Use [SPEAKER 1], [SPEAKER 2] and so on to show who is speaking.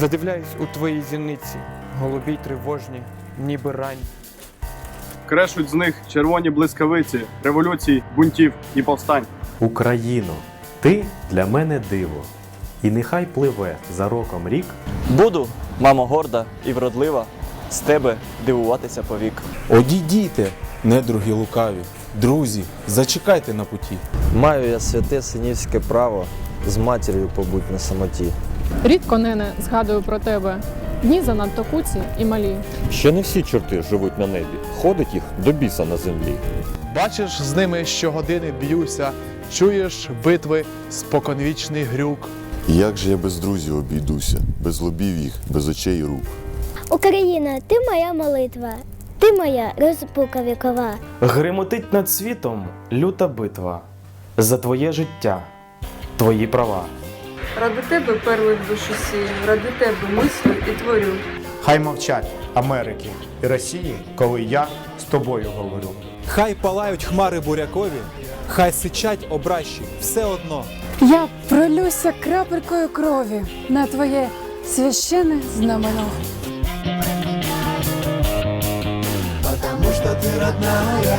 [SPEAKER 1] Задивляюсь у твої зіниці, голубі й тривожні, ніби рань.
[SPEAKER 2] Крешуть з них червоні блискавиці, революцій, бунтів і повстань.
[SPEAKER 3] Україно, ти для мене диво, і нехай пливе за роком рік.
[SPEAKER 4] Буду, мамо, горда і вродлива, з тебе дивуватися повік.
[SPEAKER 5] Одійдіте, недруги лукаві, друзі, зачекайте на путі.
[SPEAKER 6] Маю я святе синівське право з матір'ю побуть на самоті.
[SPEAKER 7] Рідко, нене, згадую про тебе. Дні занадто куці і малі.
[SPEAKER 8] Ще не всі чорти живуть на небі, ходить їх до біса на землі.
[SPEAKER 9] Бачиш, з ними щогодини б'юся, чуєш битви споконвічний грюк.
[SPEAKER 10] Як же я без друзів обійдуся, без лобів їх, без очей і рук.
[SPEAKER 11] Україна, ти моя молитва, ти моя розпука вікова.
[SPEAKER 3] Гримотить над світом люта битва за твоє життя, твої права.
[SPEAKER 12] Ради тебе перли в душу сію, ради тебе мислю і творю.
[SPEAKER 1] Хай мовчать Америки і Росії, коли я з тобою говорю.
[SPEAKER 5] Хай палають хмари бурякові, хай сичать обращі, все одно.
[SPEAKER 12] Я пролюся крапелькою крові на твоє священне знамено.
[SPEAKER 5] Потому что ты родная,